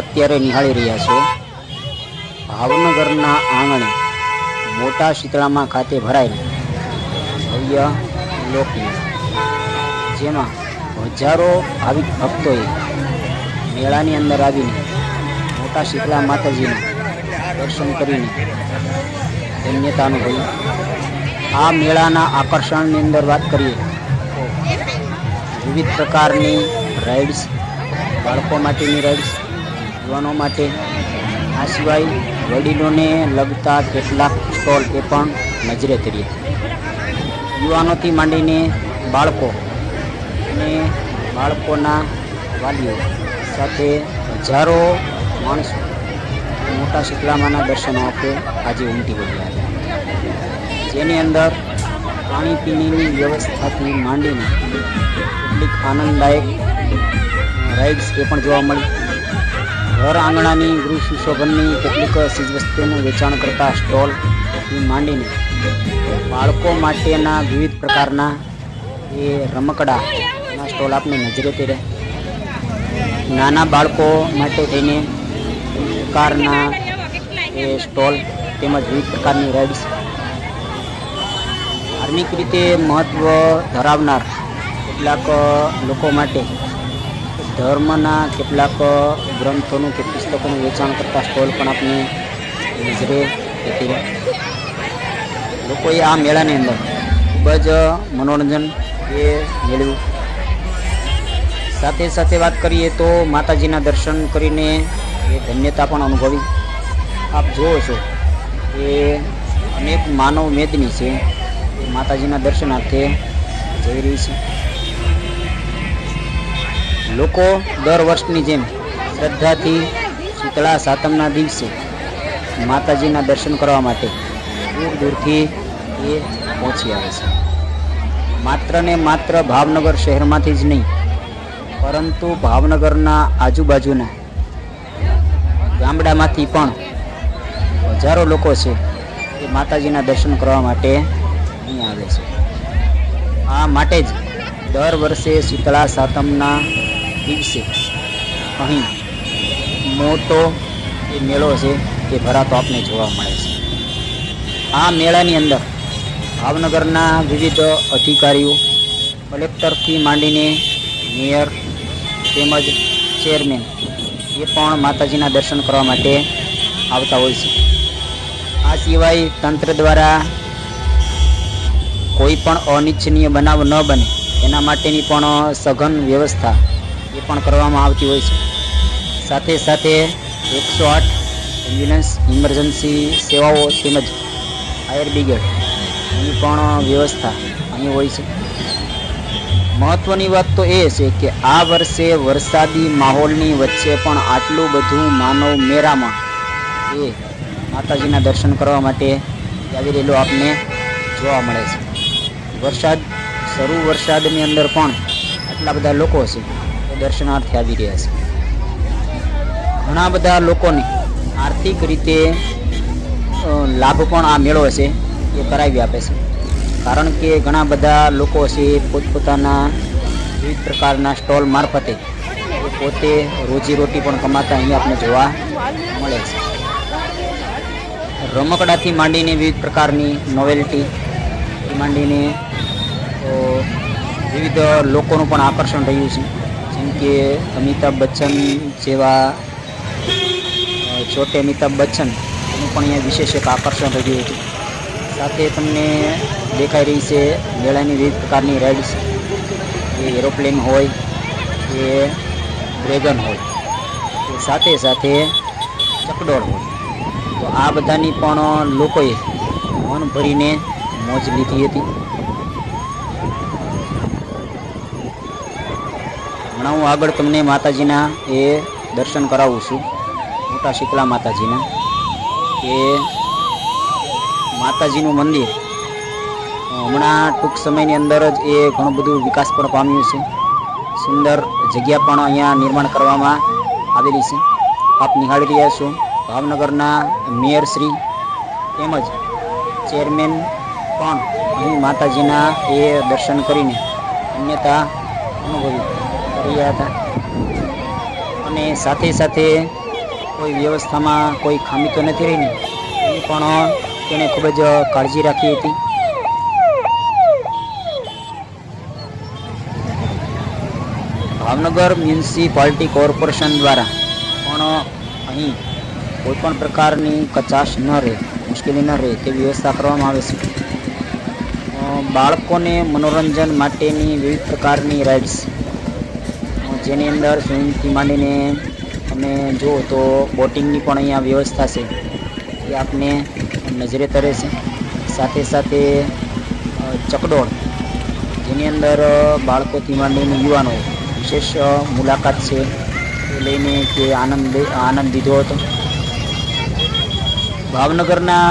અત્યારે નિહાળી રહ્યા છો. ભાવનગરના આંગણે મોટા શીતળામાં ખાતે ભરાયેલ ભવ્ય લોકમેળો જેમાં હજારો ભાવિક ભક્તોએ મેળાની અંદર આવીને મોટા શીતળા માતાજીના દર્શન કરીને ધન્યતા અનુભવી. આ મેળાના આકર્ષણની અંદર વાત કરીએ વિવિધ પ્રકારની રાઇડ્સ બાળકો માટેની રાઇડ્સ યુવાનો માટે. આ સિવાય વડીલોને લગતા કેટલાક સ્ટોલ એ પણ નજરે ચડ્યા યુવાનોથી માંડીને બાળકો અને બાળકોના વાલીઓ સાથે હજારો માણસો મોટા શીતલામાના દર્શનો આપે આજે ઉમટી પડ્યા હતા જેની અંદર ખાણીપીણીની વ્યવસ્થાથી માંડીને કેટલીક આનંદદાયક રાઇડ્સ એ પણ જોવા મળી. ઘર આંગણાની ગૃહ સુશોભનની કેટલીક ચીજવસ્તુઓનું વેચાણ કરતા સ્ટોલથી માંડીને બાળકો માટેના વિવિધ પ્રકારના એ રમકડાના સ્ટોલ આપને નજરે તેરે. નાના બાળકો માટે થઈને પ્રકારના એ સ્ટોલ તેમજ વિવિધ પ્રકારની રાઇડ્સ ધાર્મિક રીતે મહત્ત્વ ધરાવનાર કેટલાક લોકો માટે ધર્મના કેટલાક ગ્રંથોનું કે પુસ્તકોનું વેચાણ કરતા સ્ટોલ પણ આપની નજરે દેખી. લોકોએ આ મેળાની અંદર ખૂબ જ મનોરંજન એ મેળવ્યું. સાથે સાથે વાત કરીએ તો માતાજીના દર્શન કરીને એ ધન્યતા પણ અનુભવી. આપ જુઓ છો, એ અનેક માનવ મેદની છે. એ માતાજીના દર્શનાર્થે જઈ રહી છે. લોકો દર વર્ષની જેમ શ્રદ્ધાથી શીતળા સાતમના દિવસે માતાજીના દર્શન કરવા માટે દૂર દૂરથી એ પહોંચી આવે છે. માત્ર ને માત્ર ભાવનગર શહેરમાંથી જ નહીં, પરંતુ ભાવનગરના આજુબાજુના ગામડામાંથી પણ હજારો લોકો છે એ માતાજીના દર્શન કરવા માટે અહીં આવે છે. આ માટે જ દર વર્ષે શીતળા સાતમના દિવસે. અહીં મોટો એ મેળો છે એ ભરાતો આપને જોવા મળે છે. આ મેળાની અંદર ભાવનગરના વિવિધ અધિકારીઓ, કલેક્ટરથી માંડીને મેયર તેમજ ચેરમેન એ પણ માતાજીના દર્શન કરવા માટે આવતા હોય છે. આ સિવાય તંત્ર દ્વારા કોઈ પણ અનિચ્છનીય બનાવ ન બને. એના માટેની પણ સઘન વ્યવસ્થા પણ કરવામાં આવતી હોય છે. સાથે સાથે એકસો આઠ એમ્બ્યુલન્સ, ઇમરજન્સી સેવાઓ તેમજ ફાયર બ્રિગેડ એની પણ વ્યવસ્થા અહીં હોય છે. મહત્ત્વની વાત તો એ છે કે આ વર્ષે વરસાદી માહોલની વચ્ચે પણ આટલું બધું માનવ મેરામાં એ માતાજીના દર્શન કરવા માટે આવી રહેલો આપને જોવા મળે છે. વરસાદ, શરૂ વરસાદની અંદર પણ આટલા બધા લોકો છે દર્શનાર્થે આવી રહ્યા છે. ઘણા બધા લોકોને આર્થિક રીતે લાભ પણ આ મેળો છે એ કરાવી આપે છે. કારણ કે ઘણા બધા લોકો છે પોતપોતાના વિવિધ પ્રકારના સ્ટોલ મારફતે પોતે રોજીરોટી પણ કમાતા અહીંયા આપણે જોવા મળે છે. રમકડાથી માંડીને વિવિધ પ્રકારની નોવેલ્ટી માંડીને વિવિધ લોકોનું પણ આકર્ષણ રહ્યું છે. જેમ કે અમિતાભ બચ્ચન જેવા છોટે અમિતાભ બચ્ચન, એનું પણ અહીંયા વિશેષ એક આકર્ષણ રહ્યું હતું. સાથે તમને દેખાઈ રહી છે મેળાની વિવિધ પ્રકારની રાઇડ્સ એ એરોપ્લેન હોય કે ડ્રેગન હોય. એ સાથે સાથે ચકડોળ હોય. તો આ બધાની પણ લોકોએ મન ભરીને મોજ લીધી હતી. હમણાં હું આગળ તમને માતાજીના એ દર્શન કરાવું છું. મોટા શીતલા માતાજીના. એ માતાજીનું મંદિર. હમણાં ટૂંક સમયની અંદર જ એ ઘણું બધું વિકાસ પણ પામ્યું છે. સુંદર જગ્યા પણ અહીંયા નિર્માણ કરવામાં આવેલી છે. આપ નિહાળી રહ્યા છો. ભાવનગરના મેયર શ્રી તેમજ ચેરમેન પણ અહીં માતાજીના એ દર્શન કરીને અન્યતા અનુભવી. રહ્યા હતા. અને સાથે સાથે કોઈ વ્યવસ્થામાં કોઈ ખામી તો નથી રહીને પણ તેણે ખૂબ જ કાળજી રાખી હતી. ભાવનગર મ્યુનિસિપાલિટી કોર્પોરેશન દ્વારા પણ અહીં કોઈ પણ પ્રકારની કચાશ ન રહે, મુશ્કેલી ન રહે તેવી વ્યવસ્થા કરવામાં આવે છે. બાળકોને મનોરંજન માટેની વિવિધ પ્રકારની રાઇડ્સ જેની અંદર સ્વિમિંગથી માંડીને તમે જુઓ તો બોટિંગની પણ અહીંયા વ્યવસ્થા છે. એ આપને નજરે તરે છે. સાથે સાથે ચકડોળ, જેની અંદર બાળકોથી માંડીને યુવાનો વિશેષ મુલાકાત છે. એ લઈને તે આનંદ આનંદ લીધો હતો. ભાવનગરના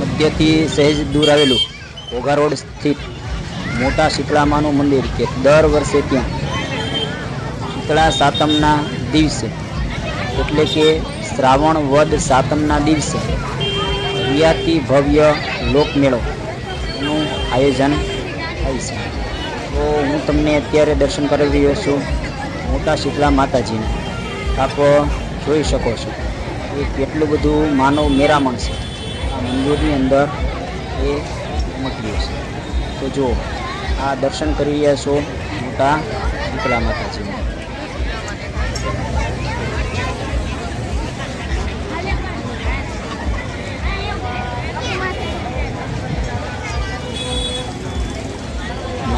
મધ્યથી સહેજ દૂર આવેલું ઘોઘા રોડ સ્થિત મોટા શીતળામાનું મંદિર કે દર વર્ષે ત્યાં શીતળા સાતમના દિવસે, એટલે કે શ્રાવણ વદ સાતમના દિવસે રિયાતી ભવ્ય લોકમેળો નું આયોજન થાય છે. તો હું તમને અત્યારે દર્શન કરી રહ્યો છું મોટા શીતળા માતાજીને. આપ જોઈ શકો છો એ કેટલું બધું માનવ મેરામણ છે. આ મંદિરની અંદર એ ઉમટ્યું છે. તો જુઓ, આ દર્શન કરી રહ્યા છો મોટા શીતળા માતાજીને.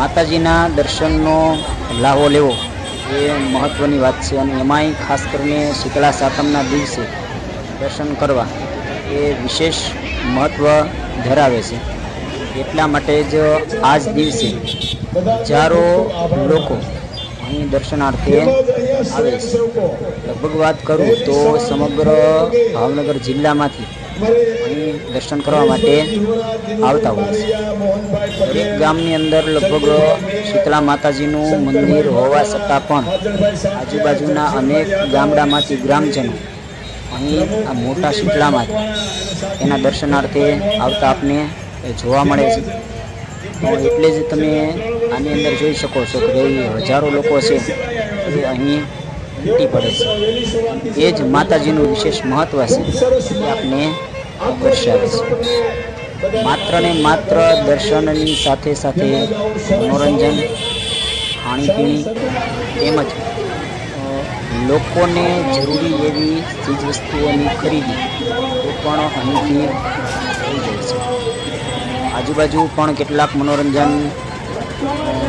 માતાજીના દર્શનનો લાહો લેવો એ મહત્ત્વની વાત છે અને એમાંય ખાસ કરીને શીતળા સાતમના દિવસે દર્શન કરવા એ વિશેષ મહત્ત્વ ધરાવે છે. એટલા માટે જ આ જ દિવસે હજારો લોકો અહીં દર્શનાર્થે આવે છે. લગભગ વાત કરું તો સમગ્ર ભાવનગર જિલ્લામાંથી અહીં દર્શન કરવા માટે આવતા હોય છે. દરેક ગામની અંદર લગભગ શીતળા માતાજીનું મંદિર હોવા છતાં પણ આજુબાજુના અનેક ગામડામાંથી ગ્રામજનો અહીં આ મોટા શીતળામાંથી એના દર્શનાર્થે આવતા આપને જોવા મળે છે. એટલે જ તમે આની અંદર જોઈ શકો છો કે હજારો લોકો છે. જે અહીં ઉમટી પડે છે. એ જ માતાજીનું વિશેષ મહત્ત્વ છે એ આપને દર્શાવે છે. માત્ર ને માત્ર દર્શનની સાથે સાથે મનોરંજન, ખાણીપીણી તેમજ લોકોને જરૂરી એવી ચીજ વસ્તુઓની ખરીદી એ પણ અહીંથી થઈ જાય છે. આજુબાજુ પણ કેટલાક મનોરંજન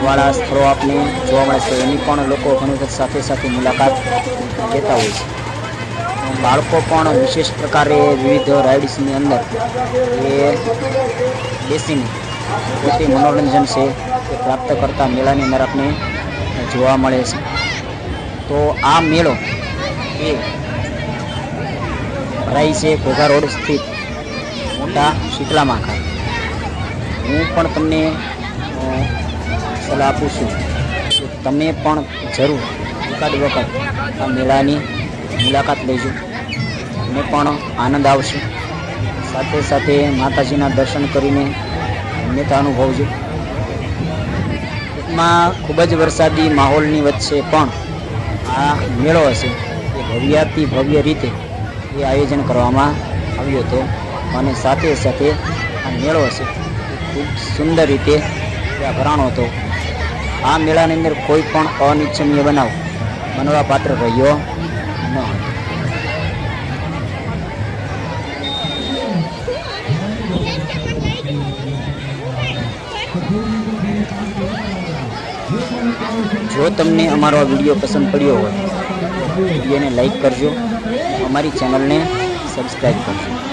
વાળા સ્થળો આપને જોવા મળે છે. એની પણ લોકો ઘણી વખત સાથે સાથે મુલાકાત લેતા હોય છે. બાળકો પણ વિશેષ પ્રકારે વિવિધ રાઇડ્સની અંદર એ બેસીને પોતે મનોરંજન છે એ પ્રાપ્ત કરતા મેળાની અંદર આપણે જોવા મળે છે. તો આ મેળો એ ભરાય છે ઘોઘા રોડ સ્થિત મોટા શીતળામાં ખાતે. હું પણ તમને સલાહ આપું છું કે તમે પણ જરૂર એકાદ વખત આ મેળાની મુલાકાત લેજો. તમને પણ આનંદ આવશે. સાથે સાથે માતાજીના દર્શન કરીને અન્યતા અનુભવજો. ટૂંકમાં ખૂબ જ વરસાદી માહોલની વચ્ચે પણ આ મેળો હશે. એ ભવ્યાતી ભવ્ય રીતે એ આયોજન કરવામાં આવ્યો હતો. અને સાથે સાથે આ મેળો હશે. ખૂબ સુંદર રીતે ત્યાં ભરાણો હતો. આ મેળાની અંદર કોઈ પણ અનિચ્છનીય બનાવ બનવા પાત્ર રહ્યો ન જો તમને અમારો આ વીડિયો પસંદ પડ્યો હોય વિડીયોને લાઈક કરજો. અમારી ચેનલને સબસ્ક્રાઈબ કરજો.